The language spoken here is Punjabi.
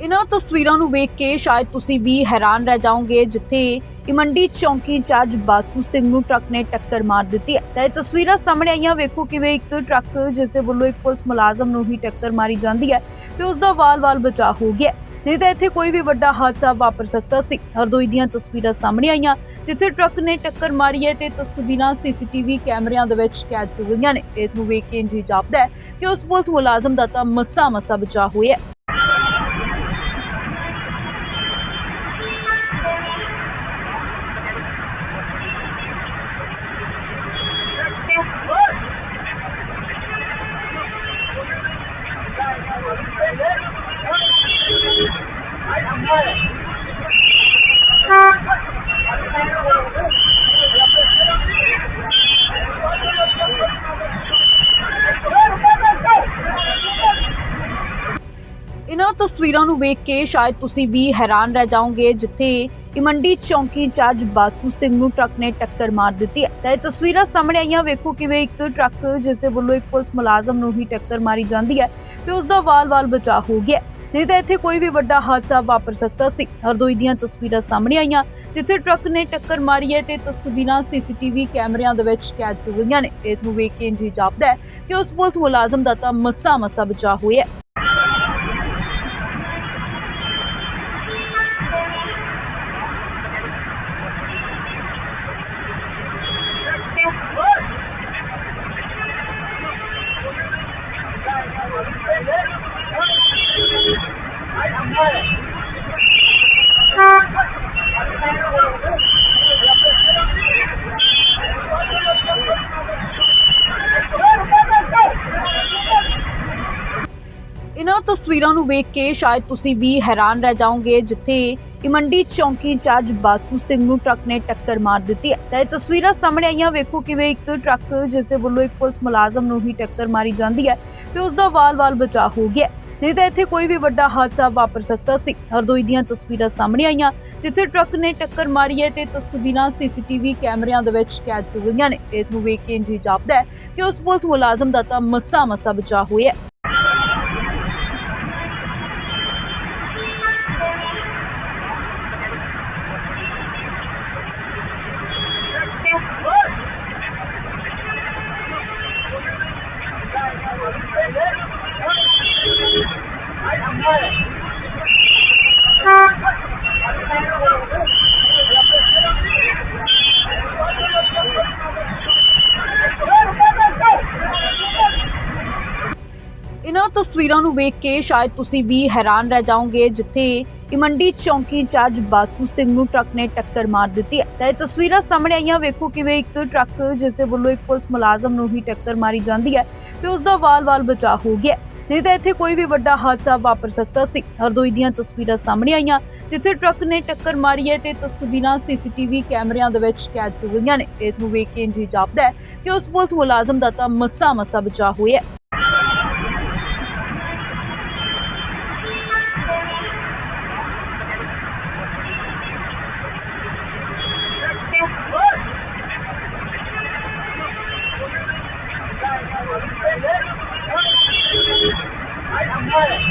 ਇਹਨਾਂ ਤਸਵੀਰਾਂ ਨੂੰ ਵੇਖ ਕੇ ਸ਼ਾਇਦ ਤੁਸੀਂ ਵੀ ਹੈਰਾਨ ਰਹਿ ਜਾਓਗੇ, ਜਿੱਥੇ ਇਮੰਡੀ ਚੌਂਕੀ ਇੰਚਾਰਜ ਬਾਸੂ ਸਿੰਘ ਨੂੰ ਟਰੱਕ ਨੇ ਟੱਕਰ ਮਾਰ ਦਿੱਤੀ ਹੈ। ਤਾਂ ਇਹ ਤਸਵੀਰਾਂ ਸਾਹਮਣੇ ਆਈਆਂ, ਵੇਖੋ ਕਿਵੇਂ ਇੱਕ ਟਰੱਕ ਜਿਸ ਦੇ ਵੱਲੋਂ ਇੱਕ ਪੁਲਿਸ ਮੁਲਾਜ਼ਮ ਨੂੰ ਹੀ ਟੱਕਰ ਮਾਰੀ ਜਾਂਦੀ ਹੈ ਤੇ ਉਸ ਦਾ ਵਾਲ-ਵਾਲ ਬਚਾਅ ਹੋ ਗਿਆ ਨਹੀਂ ਤਾਂ ਇੱਥੇ ਕੋਈ ਵੀ ਵੱਡਾ ਹਾਦਸਾ ਵਾਪਰ ਸਕਦਾ ਸੀ। ਹਰਦੋਈ ਦੀਆਂ ਤਸਵੀਰਾਂ ਸਾਹਮਣੇ ਆਈਆਂ, ਜਿੱਥੇ ਟਰੱਕ ਨੇ ਟੱਕਰ ਮਾਰੀ ਹੈ ਤੇ ਤਸਵੀਰਾਂ ਸੀਸੀਟੀਵੀ ਕੈਮਰਿਆਂ ਦੇ ਵਿੱਚ ਕੈਦ ਹੋ ਗਈਆਂ ਨੇ। ਇਸ ਨੂੰ ਵੇਖ ਕੇ ਇੰਜ ਜਾਪਦਾ ਹੈ ਕਿ ਉਸ ਪੁਲਿਸ ਮੁਲਾਜ਼ਮ ਦਾ ਤਾਂ ਮੱਸਾ ਮੱਸਾ ਬਚਾਅ ਹੋਇਆ ਇਹਨਾਂ ਤਸਵੀਰਾਂ ਨੂੰ ਵੇਖ ਕੇ ਸ਼ਾਇਦ ਤੁਸੀਂ ਵੀ ਹੈਰਾਨ ਰਹਿ ਜਾਓਗੇ, ਜਿੱਥੇ ਇਮੰਡੀ ਚੌਂਕੀ ਇੰਚਾਰਜ ਬਾਸੂ ਸਿੰਘ ਨੂੰ ਟਰੱਕ ਨੇ ਟੱਕਰ ਮਾਰ ਦਿੱਤੀ ਹੈ। ਤਾਂ ਇਹ ਤਸਵੀਰਾਂ ਸਾਹਮਣੇ ਆਈਆਂ, ਵੇਖੋ ਕਿਵੇਂ ਇੱਕ ਟਰੱਕ ਜਿਸ ਦੇ ਵੱਲੋਂ ਇੱਕ ਪੁਲਿਸ ਮੁਲਾਜ਼ਮ ਨੂੰ ਹੀ ਟੱਕਰ ਮਾਰੀ ਜਾਂਦੀ ਹੈ ਤੇ ਉਸ ਦਾ ਵਾਲ-ਵਾਲ ਬਚਾਅ ਹੋ ਗਿਆ ਨਹੀਂ ਤਾਂ ਇੱਥੇ ਕੋਈ ਵੀ ਵੱਡਾ ਹਾਦਸਾ ਵਾਪਰ ਸਕਦਾ ਸੀ। ਹਰਦੋਈ ਦੀਆਂ ਤਸਵੀਰਾਂ ਸਾਹਮਣੇ ਆਈਆਂ, ਜਿੱਥੇ ਟਰੱਕ ਨੇ ਟੱਕਰ ਮਾਰੀ ਹੈ ਤੇ ਤਸਵੀਰਾਂ ਸੀਸੀਟੀਵੀ ਕੈਮਰਿਆਂ ਦੇ ਵਿੱਚ ਕੈਦ ਹੋ ਗਈਆਂ ਨੇ। ਇਸ ਨੂੰ ਵੇਖ ਕੇ ਇੰਜ ਹੀ ਜਾਪਦਾ ਹੈ ਕਿ ਉਸ ਪੁਲਿਸ ਮੁਲਾਜ਼ਮ ਦਾ ਤਾਂ ਮੱਸਾ ਮੱਸਾ ਬਚਾਅ ਹੋਇਆ ਇਹਨਾਂ ਤਸਵੀਰਾਂ ਨੂੰ ਵੇਖ ਕੇ ਸ਼ਾਇਦ ਤੁਸੀਂ ਵੀ ਹੈਰਾਨ ਰਹਿ ਜਾਓਗੇ, ਜਿੱਥੇ ਇਮੰਡੀ ਚੌਂਕੀ ਇੰਚਾਰਜ ਬਾਸੂ ਸਿੰਘ ਨੂੰ ਟਰੱਕ ਨੇ ਟੱਕਰ ਮਾਰ ਦਿੱਤੀ ਹੈ। ਤਾਂ ਇਹ ਤਸਵੀਰਾਂ ਸਾਹਮਣੇ ਆਈਆਂ, ਵੇਖੋ ਕਿਵੇਂ ਇੱਕ ਟਰੱਕ ਜਿਸ ਦੇ ਵੱਲੋਂ ਇੱਕ ਪੁਲਿਸ ਮੁਲਾਜ਼ਮ ਨੂੰ ਹੀ ਟੱਕਰ ਮਾਰੀ ਜਾਂਦੀ ਹੈ ਤੇ ਉਸ ਦਾ ਵਾਲ-ਵਾਲ ਬਚਾਅ ਹੋ ਗਿਆ ਨਹੀਂ ਤਾਂ ਇੱਥੇ ਕੋਈ ਵੀ ਵੱਡਾ ਹਾਦਸਾ ਵਾਪਰ ਸਕਦਾ ਸੀ। ਹਰਦੋਈ ਦੀਆਂ ਤਸਵੀਰਾਂ ਸਾਹਮਣੇ ਆਈਆਂ, ਜਿੱਥੇ ਟਰੱਕ ਨੇ ਟੱਕਰ ਮਾਰੀ ਹੈ ਤੇ ਤਸਵੀਰਾਂ ਸੀਸੀਟੀਵੀ ਕੈਮਰਿਆਂ ਦੇ ਵਿੱਚ ਕੈਦ ਹੋ ਗਈਆਂ ਨੇ। ਇਸ ਨੂੰ ਵੇਖ ਕੇ ਇੰਜ ਹੀ ਜਾਪਦਾ ਹੈ ਕਿ ਉਸ ਪੁਲਿਸ ਮੁਲਾਜ਼ਮ ਦਾ ਤਾਂ ਮੱਸਾ ਮੱਸਾ ਬਚਾਅ ਹੋਇਆ ਇਹਨਾਂ ਤਸਵੀਰਾਂ ਨੂੰ ਵੇਖ ਕੇ ਸ਼ਾਇਦ ਤੁਸੀਂ ਵੀ ਹੈਰਾਨ ਰਹਿ ਜਾਓਗੇ, ਜਿੱਥੇ ਇਮੰਡੀ ਚੌਂਕੀ ਇੰਚਾਰਜ ਬਾਸੂ ਸਿੰਘ ਨੂੰ ਟਰੱਕ ਨੇ ਟੱਕਰ ਮਾਰ ਦਿੱਤੀ ਹੈ। ਤਾਂ ਇਹ ਤਸਵੀਰਾਂ ਸਾਹਮਣੇ ਆਈਆਂ, ਵੇਖੋ ਕਿਵੇਂ ਇੱਕ ਟਰੱਕ ਜਿਸ ਦੇ ਵੱਲੋਂ ਇੱਕ ਪੁਲਿਸ ਮੁਲਾਜ਼ਮ ਨੂੰ ਹੀ ਟੱਕਰ ਮਾਰੀ ਜਾਂਦੀ ਹੈ ਤੇ ਉਸ ਦਾ ਵਾਲ-ਵਾਲ ਬਚਾਅ ਹੋ ਗਿਆ ਨਹੀਂ ਤਾਂ ਇੱਥੇ ਕੋਈ ਵੀ ਵੱਡਾ ਹਾਦਸਾ ਵਾਪਰ ਸਕਦਾ ਸੀ। ਹਰਦੋਈ ਦੀਆਂ ਤਸਵੀਰਾਂ ਸਾਹਮਣੇ ਆਈਆਂ, ਜਿੱਥੇ ਟਰੱਕ ਨੇ ਟੱਕਰ ਮਾਰੀ ਹੈ ਤੇ ਤਸਵੀਰਾਂ ਸੀਸੀਟੀਵੀ ਕੈਮਰਿਆਂ ਦੇ ਵਿੱਚ ਕੈਦ ਹੋ ਗਈਆਂ ਨੇ। ਇਸ ਨੂੰ ਵੇਖ ਕੇ ਇੰਜ ਹੀ ਜਾਪਦਾ ਹੈ ਕਿ ਉਸ ਪੁਲਿਸ ਮੁਲਾਜ਼ਮ ਦਾ ਤਾਂ ਮੱਸਾ ਮੱਸਾ ਬਚਾਅ ਹੋਇਆ Hey.